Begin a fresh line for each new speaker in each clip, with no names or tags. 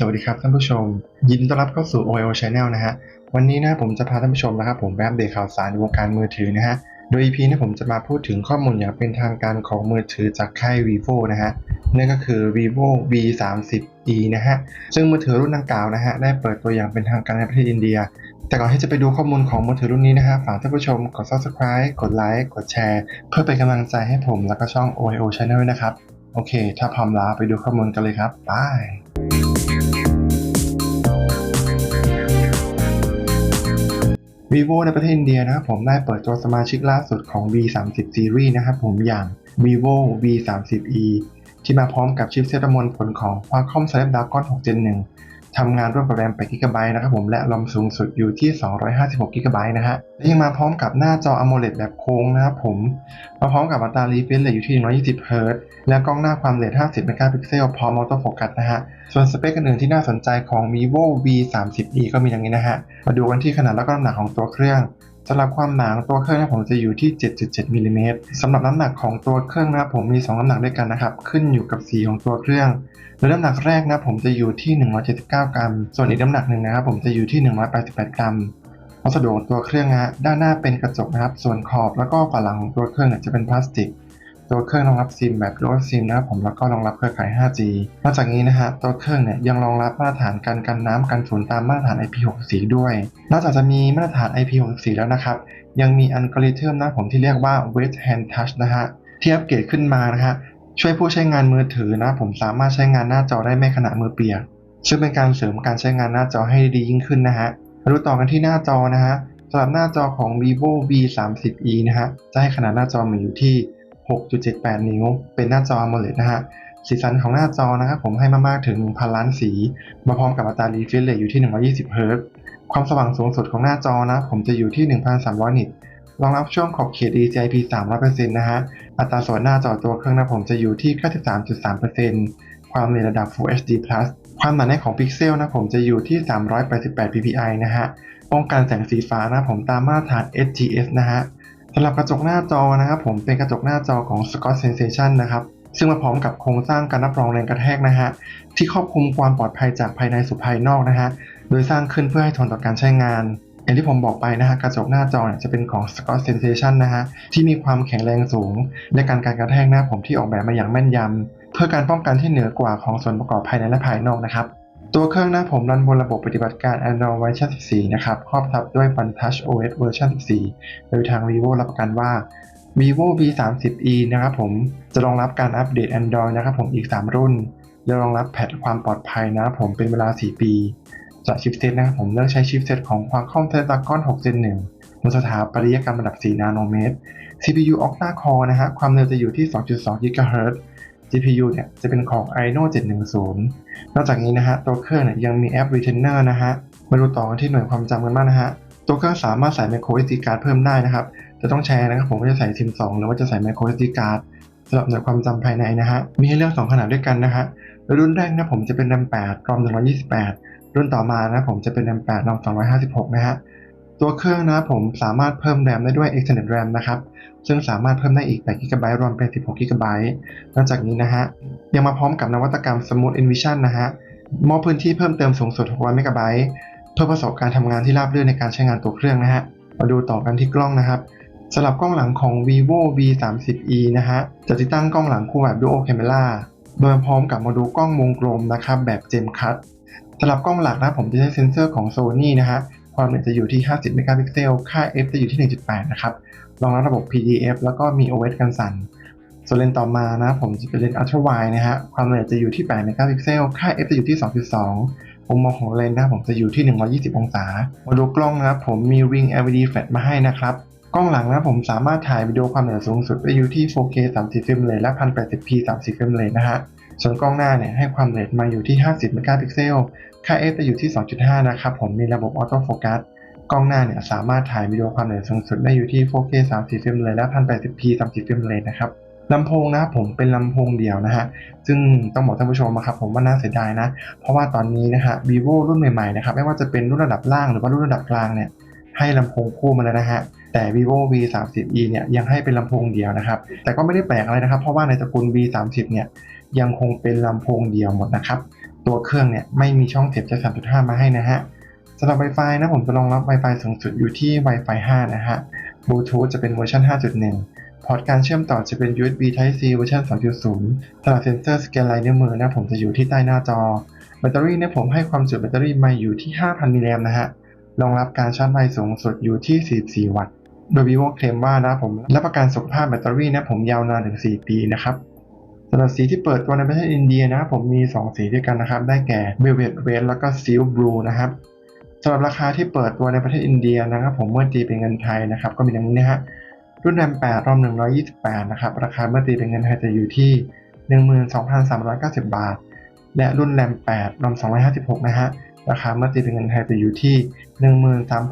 สวัสดีครับท่านผู้ชม ยินดีต้อนรับเข้าสู่ OIO Channel นะฮะวันนี้นะผมจะพาท่านผู้ชมนะครับผมไปอัปเดตข่าวสารวงการมือถือนะฮะโดย EP นี้ผมจะมาพูดถึงข้อมูลอย่างเป็นทางการของมือถือจากค่าย vivo นะฮะนั่นก็คือ vivo v 3 0 e นะฮะซึ่งมือถือรุ่นดังกล่าวนะฮะได้เปิดตัวอย่างเป็นทางการในประเทศอินเดีย แต่ก่อนที่จะไปดูข้อมูลของมือถือรุ่นนี้นะฮะฝากท่านผู้ชมกด subscribe กดไลค์กดแชร์เพื่อเป็นกำลังใจให้ผมแล้วก็ช่อง OIO Channel นะครับโอเค ถ้าพร้อมแล้วไปดูข้อมูลกันเลยครับไป vivo ในประเทศอินเดียนะครับผมได้เปิดตัวสมาชิกล่าสุดของ v 3 0 series นะครับผมอย่าง vivo v 3 0 e ที่มาพร้อมกับชิปเซตประมวลผลของ Qualcomm Snapdragon 6 Gen 1 ทำงานร่วมกับแรม8 g b นะครับผมและรอมสูงสุดอยู่ที่ 256 g b นะฮะและยังมาพร้อมกับหน้าจอ AMOLED แบบโค้งนะครับผมมาพร้อมกับอัตรา refresh rate อยู่ที่ 120 Hz และกล้องหน้าความละเอียด 50 เมกะพิกเซลพร้อมออโต้โฟกัสนะฮะส่วนสเปคอื่นที่น่าสนใจของ vivo v 3 0 e ก็มีอย่างนี้นะฮะมาดูกันที่ขนาดและก็น้ำหนักของตัวเครื่อง สำหรับความหนาของตัวเครื่องนะผมจะอยู่ที่ 7.7มิลลิเมตรสำหรับน้ำหนักของตัวเครื่องนะผมมี 2 น้ำหนักด้วยกันนะครับ ขึ้นอยู่กับสีของตัวเครื่องโดยน้ำหนักแรกนะผมจะอยู่ที่ 179 กรัม ส่วนอีกน้ำหนักหนึ่งนะครับผมจะอยู่ที่ 188 กรัมวัสดุของตัวเครื่องนะด้านหน้าเป็นกระจกนะครับ ส่วนขอบแล้วก็ฝาหลังของตัวเครื่องจะเป็นพลาสติก ตัวเครื่องรองรับซิมแบบ Dual SIM นะครับผมแล้วก็รองรับเครือข่าย 5G นอกจากนี้นะฮะตัวเครื่องเนี่ยยังรองรับมาตรฐานการกันน้ำกันฝุ่นตามมาตรฐาน IP64 ด้วย นอกจากจะมีมาตรฐาน IP64 แล้วนะครับ ยังมีอัลกอริทึมนะผมที่เรียกว่า Wet Hand Touch นะฮะที่อัปเกรดขึ้นมานะฮะช่วยผู้ใช้งานมือถือนะ ผมสามารถใช้งานหน้าจอได้ไม่ขณะมือเปียกซึ่งเป็นการเสริมการใช้งานหน้าจอให้ดียิ่งขึ้นนะฮะมาดูต่อกันที่หน้าจอนะฮะสำหรับหน้าจอของ vivo v 3 0 e นะฮะจะให้ขนาดหน้าจอมาอยู่ที่ 6.78 นิ้ว เป็นหน้าจอ AMOLED นะฮะ สีสันของหน้าจอนะครับผมให้มามากถึง1,000 ล้านสี มาพร้อมกับอัตรา refresh rate อยู่ที่ 120 Hz ความสว่างสูงสุดของหน้าจอนะผมจะอยู่ที่ 1,300 นิตรองรับช่วงขอบเขต DCI-P 300%นะฮะ อัตราส่วนหน้าจอตัวเครื่องนะผมจะอยู่ที่ 93.3%ความละเอียดระดับ Full HD+ ความหนาแน่นของพิกเซลนะผมจะอยู่ที่ 388 ppi นะฮะ ป้องกันแสงสีฟ้านะผมตามมาตรฐาน SGS นะฮะ สำหรับกระจกหน้าจอนะครับผมเป็นกระจกหน้าจอของ Scott Sensation นะครับซึ่งมาพร้อมกับโครงสร้างการรับรองแรงกระแทกนะฮะที่ครอบคลุมความปลอดภัยจากภายในสู่ภายนอกนะฮะโดยสร้างขึ้นเพื่อให้ทนต่อการใช้งานอย่างที่ผมบอกไปนะฮะกระจกหน้าจอเนี่ยจะเป็นของ Scott Sensation นะฮะที่มีความแข็งแรงสูง และการการกระแทกหน้าผมที่ออกแบบมาอย่างแม่นยำเพื่อการป้องกันที่เหนือกว่าของส่วนประกอบภายในและภายนอกนะครับ ตัวเครื่องหน้าผมรันบนระบบปฏิบัติการ Android เวอร์ชัน14 นะครับ ครอบทับด้วย One Touch OS เวอร์ชัน14 โดยทาง vivo รับประกันว่า vivo v 3 0 e นะครับผม จะรองรับการอัปเดต Android นะครับผมอีก 3 รุ่นและรองรับแพทความปลอดภัยนะครับผมเป็นเวลา 4 ปีจากชิปเซตนะครับผมเลือกใช้ชิปเซตของ Qualcomm Snapdragon 6 Gen 1บนสถาปัตยกรรมระดับ 4 นาโนเมตร CPU Octa Core นะฮะ ความเร็วจะอยู่ที่ 2.2 GHz GPU เนี่ยจะเป็นของ Rhino 710 นอกจากนี้นะฮะตัวเครื่องเนี่ยยังมีแอป Retainer นะฮะมาดูต่อกันที่หน่วยความจำกันบ้างนะฮะตัวเครื่องสามารถใส่ micro SD card เพิ่มได้นะครับจะต้องแชร์นะครับผมว่าจะใส่ SIM 2หรือว่าจะใส่ micro SD card สำหรับหน่วยความจำภายในนะฮะมีให้เลือก 2 ขนาดด้วยกันนะฮะรุ่นแรกนะผมจะเป็น RAM 8 ROM 128 รุ่นต่อมานะผมจะเป็น RAM 8 ROM 256 นะฮะ ตัวเครื่องนะผมสามารถเพิ่ม RAM ได้ด้วย Extended RAM นะครับ ซึ่งสามารถเพิ่มได้อีก8 GB รวมเป็น 16 GB นอกจากนี้นะฮะ ยังมาพร้อมกับนวัตกรรม Smooth Envision นะฮะ มอบพื้นที่เพิ่มเติมสูงสุด 600เมกะไบต์เพื่อประสบการทำงานที่ราบรื่นในการใช้งานตัวเครื่องนะฮะ มาดูต่อกันที่กล้องนะครับสำหรับกล้องหลังของ vivo v 3 0 e นะฮะ จะติดตั้งกล้องหลังคู่แบบ dual camera โดยพร้อมกับโมดูลกล้องวงกลมนะครับแบบ gem cut สำหรับกล้องหลักนะผมจะใช้เซ็นเซอร์ของ Sony นะฮะ ความละเอียดจะอยู่ที่ 50 เมกะพิกเซล ค่า f จะอยู่ที่ 1.8 นะครับ รองรับระบบ PDF แล้วก็มี OS กันสั่น ส่วนเลนส์ต่อมานะ ผมจะเป็นเลนส์ ultra wide นะฮะ ความละเอียดจะอยู่ที่ 8 เมกะพิกเซล ค่า f จะอยู่ที่ 2.2 มุมมองของเลนส์นะผมจะอยู่ที่ 120 องศา มาดูกล้องนะครับผมมี ring LED flash มาให้นะครับ กล้องหลังนะผมสามารถถ่ายวิดีโอความละเอียดสูงสุดได้อยู่ที่ 4K 30เฟรมเรทและ 1080p 30เฟรมเรทนะฮะ ส่วนกล้องหน้าเนี่ยให้ความละเอียดมาอยู่ที่ 50 เมกะพิกเซล ค่า f จะอยู่ที่ 2.5 นะครับผมมีระบบออโต้โฟกัส กล้องหน้าเนี่ยสามารถถ่ายวิดีโอความละเอียดสูงสุดได้อยู่ที่ 4K 30 เฟรมเรทและ 1080p 30 เฟรมเรทนะครับลำโพงนะผมเป็นลำโพงเดี่ยวนะฮะ ซึ่งต้องบอกท่านผู้ชมนะครับผมว่าน่าเสียดายนะ เพราะว่าตอนนี้นะฮะ vivo รุ่นใหม่ๆนะครับไม่ว่าจะเป็นรุ่นระดับล่างหรือว่ารุ่นระดับกลางเนี่ยให้ลำโพงคู่มาแล้วนะฮะแต่ vivo v 3 0 e เนี่ยยังให้เป็นลำโพงเดียวนะครับ แต่ก็ไม่ได้แปลกอะไรนะครับ เพราะว่าในตระกูล v 3 0เนี่ยยังคงเป็นลำโพงเดียวหมดนะครับ ตัวเครื่องเนี่ยไม่มีช่องเสียบ J3.5 มาให้นะฮะสำหรับ Wi-Fi นะผมจะรองรับ Wi-Fi สูงสุดอยู่ที่ Wi-Fi 5 นะฮะ Bluetooth จะเป็นเวอร์ชัน5.1 พอร์ตการเชื่อมต่อจะเป็น USB Type C เวอร์ชัน2.0สำหรับเซ็นเซอร์สแกนลายนิ้วมือนะผมจะอยู่ที่ใต้หน้าจอ แบตเตอรี่เนี่ยผมให้ความจุแบตเตอรี่มาอยู่ที่ 5,000 มิลลิแอมนะฮะ รองรับการชาร์จไวสูงสุดอยู่ที่ 44 วัตต์ โดย vivo เคลมว่านะผมรับประกันสุขภาพแบตเตอรี่นะผมยาวนานถึง 4 ปีนะครับสำหรับสีที่เปิดตัวในประเทศอินเดียนะครับผมมี 2 สีด้วยกันนะครับ ได้แก่ velvet red แล้วก็ silk blue นะครับสำหรับราคาที่เปิดตัวในประเทศอินเดียนะครับ ผมเมื่อตีเป็นเงินไทยนะครับ ก็มีดังนี้นะฮะรุ่นแรม8รอม128 นะครับ ราคาเมื่อตีเป็นเงินไทยจะอยู่ที่ 12,390 บาท และรุ่นแรม8รอม256 นะฮะราคาเมื่อตีเป็นเงินไทยจะอยู่ที่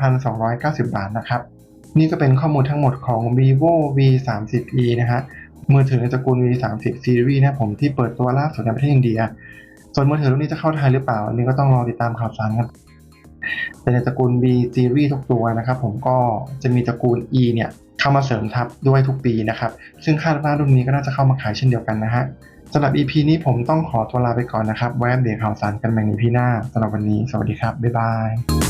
13,290 บาทนะครับ นี่ก็เป็นข้อมูลทั้งหมดของ vivo v 3 0 e นะฮะมือถือในตระกูล v 3 0 series นะผมที่เปิดตัวล่าสุดในประเทศอินเดีย ส่วนมือถือรุ่นนี้จะเข้าไทยหรือเปล่า อันนี้ก็ต้องรอติดตามข่าวสารกันแต่ในตระกูล v series ทุกตัวนะครับผมก็จะมีตระกูล e เนี่ยเข้ามาเสริมทับด้วยทุกปีนะครับ ซึ่งคาดว่ารุ่นนี้ก็น่าจะเข้ามาขายเช่นเดียวกันนะฮะสำหรับ EP นี้ผมต้องขอตัวลาไปก่อนนะครับ ไว้อัปเดตข่าวสารกันใหม่ใน EP หน้าสำหรับวันนี้ สวัสดีครับ บ๊ายบาย